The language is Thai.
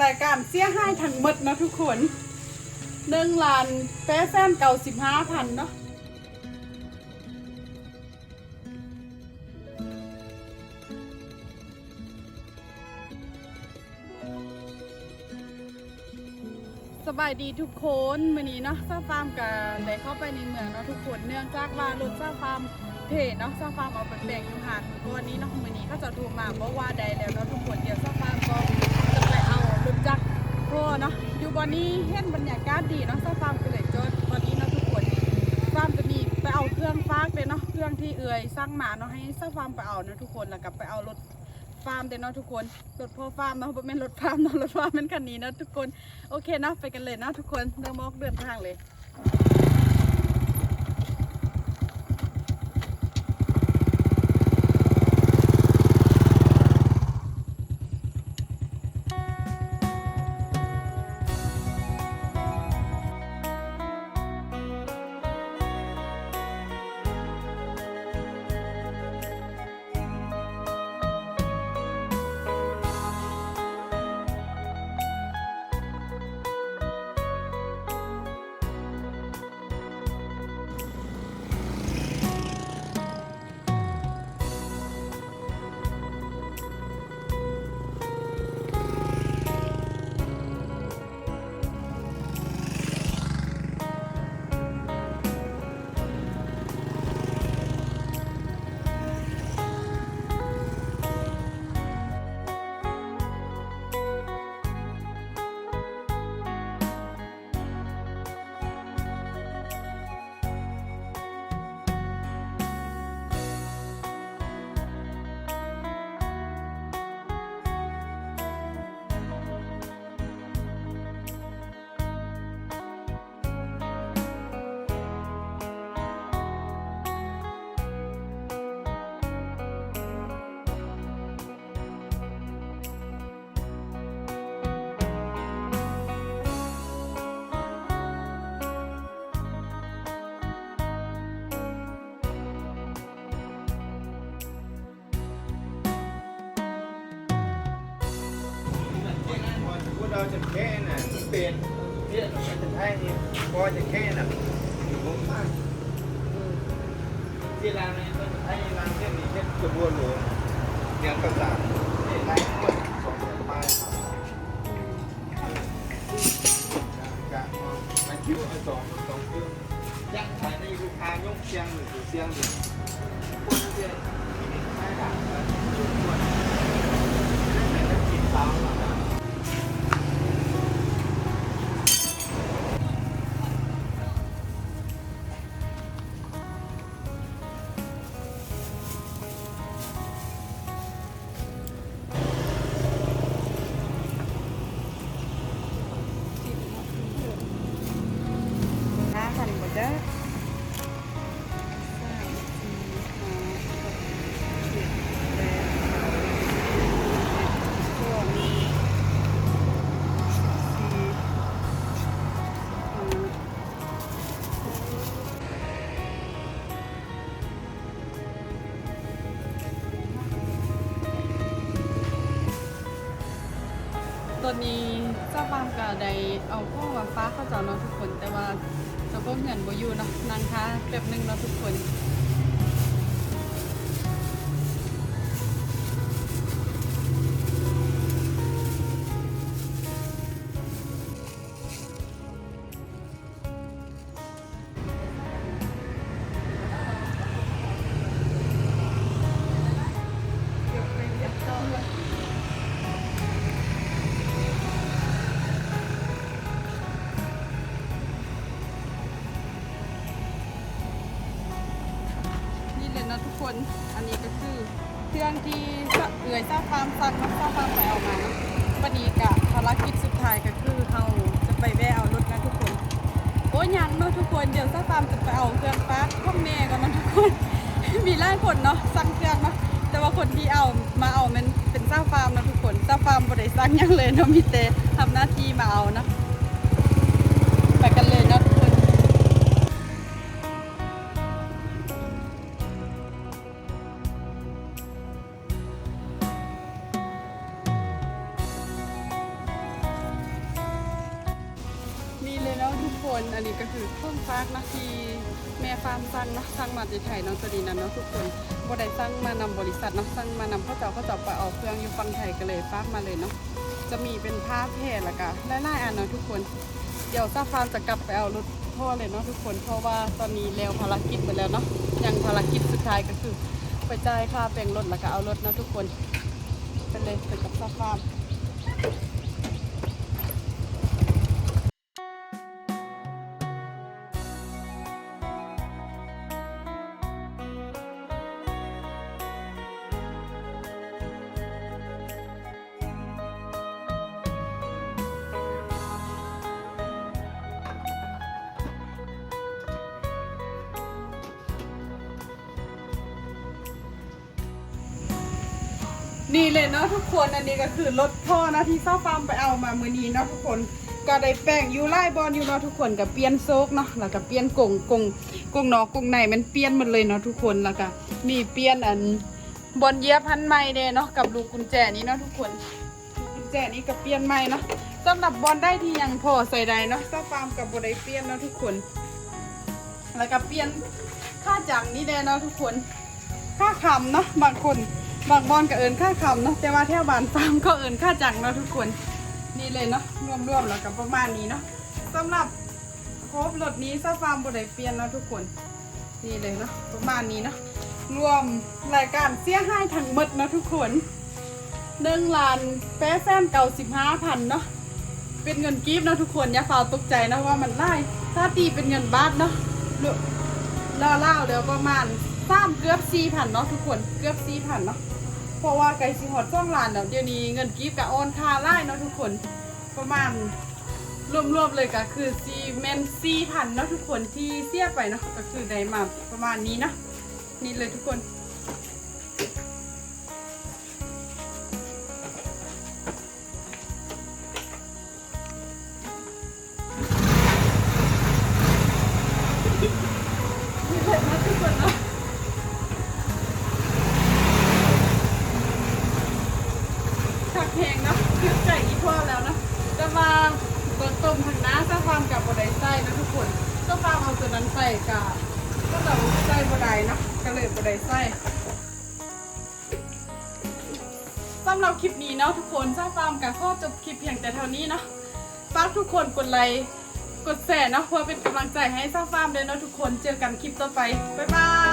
รายการเสียให้ทั้งหมดนะทุกคนหนึ่งล้านแปดแสนเก้าสิบห้าพันเนาะสบายดีทุกคนวันนี้เนาะซาฟาร์มกันได้เข้าไปในเมืองเนาะทุกคนเนื่องจากว่ารถซาฟาร์มเพจเนาะซาฟาร์มเอาไปแบ่งอยู่หาดก็วันนี้เนาะวันนี้เขาจะโทรมาบอกว่าไดแล้วเนาะทุกคนเดี๋ยวซาฟาร์มก็จะไปเอารถจักร พ่อเนาะอยู่วันนี้เห็นบรรยากาศดีเนาะซาฟาร์มก็เลยจอดวันนี้เนาะทุกคนฟาร์มจะมีไปเอาเครื่องฟากเลยเนาะเครื่องที่เอื่อยสร้างหมาเนาะให้ซาฟาร์มไปเอาเนาะทุกคนแล้วกับไปเอารถฟาร์มเด้เนาะทุกคนรถพ่อฟาร์มเนาะบ่แม่นรถฟาร์มเนาะรถฟาร์มเป็นคันนี้เนาะทุกคนโอเคเนาะไปกันเลยเนาะทุกคนเดินมอกเดินทางเลย พวกเราจะแค่น่ะเป็นเนี่ยเราจะให้นี่พอจะแค่น่ะผมมากที่ร้านนี้มันให้ร้านเส้นนี้เส้นกระ ห้าพันกว่าเด้ตอนนี้เจ้าฟาร์มก็ได้เอาพวกว่าฟ้าเข้าจอเนาะทุกคนแต่ว่า แล้วก็เงินบ่อยู่เนาะนางค้าแป๊บหนึงเนาะทุกคน นะทุกคน อันนี้ก็คือเครื่องที่เอื่อยซาฟาร์มสั่งมาซาฟาร์มไปเอามาเนาะวันนี้กะภารกิจสุดท้ายก็คือเราจะไปแวะเอารถนะทุกคน โอ้ยยังเนาะทุกคน เดี๋ยวซาฟาร์มจะไปเอาเครื่องปั๊กพ่อแม่ก่อนนะทุกคน มีหลายคนเนาะสั่งเครื่องเนาะแต่ว่าคนที่เอามาเอามันเป็นซาฟาร์มนะทุกคนซาฟาร์มบ่ได้สั่งยังเลยเนาะมีแต่ทำหน้าที่มาเอานะ คนอันนี้ก็คือเครื่องฟักนะที่แม่ฟาร์มสั่งเนาะสั่งมาจากไทยเนาะตัวนี้นะเนาะทุกคนบ่ได้สั่งมานำบริษัทเนาะสั่งมานำเขาเจ้าเขาเจ้าไปเอาเครื่องอยู่ฝั่งไทยก็เลยฟากมาเลยเนาะจะมีเป็นผ้าแพร่ล้วก็หลายๆอันเนาะทุกคน เดี๋ยวซาฟาร์มจะกลับไปเอารถพ่อเลยเนาะทุกคนเพราะว่าตอนนี้แล้วภารกิจหมดแล้วเนาะยังภารกิจสุดท้ายก็คือไปจ่ายค่าแปลงรถแล้วก็เอารถเนาะทุกคนไปเลยไปกับซาฟาร์ม นี่เลยเนาะทุกคนอันนี้ก็คือรถพ่อนะที่เซ้าฟาร์มไปเอามามือนี้เนาะทุกคนก็ได้แป้งยูไล่บอลอยู่เนาะทุกคนกับเปลี่ยนโซกเนาะแล้วก็เปลี่ยนกงกงกงนอกกงในมันเปลี่ยนหมดเลยเนาะทุกคนแล้วก็มีเปลี่ยนอันบอลเยียพันไม้เด้เนาะกับลูกกุญแจนี้เนาะทุกคนกุญแจนี้ก็เปลี่ยนใหม่เนาะสำหรับบอลได้ที่ยังพอใส่ได้เนาะเซ้าฟาร์มกับบอได้เปลี่ยนเนาะทุกคน แล้วก็เปลี่ยนค่าจังนี่แน่เนาะทุกคน ค่าคำเนาะบางคน บางบอนก็เอินค่าคำเนาะแต่ว่าแถวบ้านฟาร์มก็เอินค่าจังเนาะทุกคนนี่เลยเนาะรวมๆแล้วก็ประมาณนี้เนาะสำหรับครบรถนี้ซาฟาร์มบได้เปลี่ยนเนาะทุกคนนี่เลยเนาะประมาณนี้เนาะรวมรายการเสียหายทั้งหมดเนาะทุกคนหนึ่งล้านแปดแสนเก้าสิบห้าพันเนาะเป็นเงินกีบเนาะทุกคนอย่าฝ่าตกใจนะว่ามันไล่ถ้าตีเป็นเงินบาทเนาะล่าๆเดี๋ยวประมาณ สามเกือบสี่พันเนาะทุกคนเกือบสี่พันเนาะเพราะว่าไก่สิหอดช่องลานเดี๋ยวเดี๋ยวนี้เงินกีบกับออนคาไล่เนาะทุกคนประมาณรวมๆเลยก็คือซีเมนซีพันเนาะทุกคนที่เสียไปเนาะก็คือได้มาประมาณนี้เนาะนี่เลยทุกคน นะทุกคนก็ฟาร์มเอาตัวนั้นใส่กะก็แบบใส่บดายนะก็เลยบดายใส่สำหรับคลิปนี้เนาะทุกคนสร้างฟาร์มกับข้อจบคลิปเพียงแต่เท่านี้เนาะฝากทุกคนกดไลค์กดแชร์นะเพื่อเป็นกำลังใจให้สร้างฟาร์มเลยเนาะทุกคนเจอกันคลิปต่อไปบ๊ายบาย